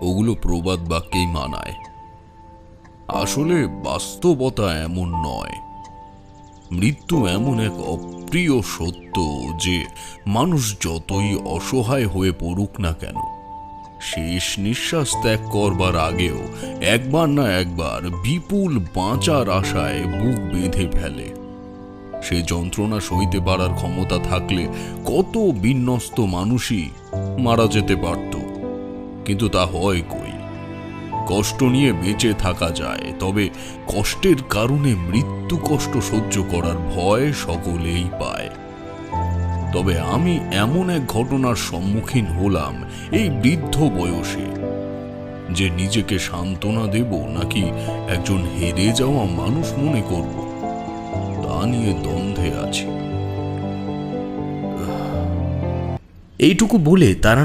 ওগুলো প্রবাদ বাক্যেই মানায়। আসলে বাস্তবতা এমন নয়। মৃত্যু এমন এক অপ্রিয় সত্য যে মানুষ যতই অসহায় হয়ে পড়ুক না কেন, শেষ নিঃশ্বাস ত্যাগ করবার আগেও একবার না একবার বিপুল বাঁচার আশায় বুক বেঁধে ফেলে। সে যন্ত্রণা সইতে পারার ক্ষমতা থাকলে কত বিন্যস্ত মানুষই মারা যেতে পারত। কিন্তু তা হয় কই? কষ্ট নিয়ে বেঁচে থাকা যায়, তবে কষ্টের কারণে মৃত্যু কষ্ট সহ্য করার ভয় সকলেই পায়। তবে আমি এমন এক ঘটনার সম্মুখীন হলাম এই বৃদ্ধ বয়সে, যে নিজেকে সান্ত্বনা দেব নাকি একজন হেরে যাওয়া মানুষ মনে করব। তা নিয়ে দ্বন্দ্বে আছি। এইটুকু বলে তারা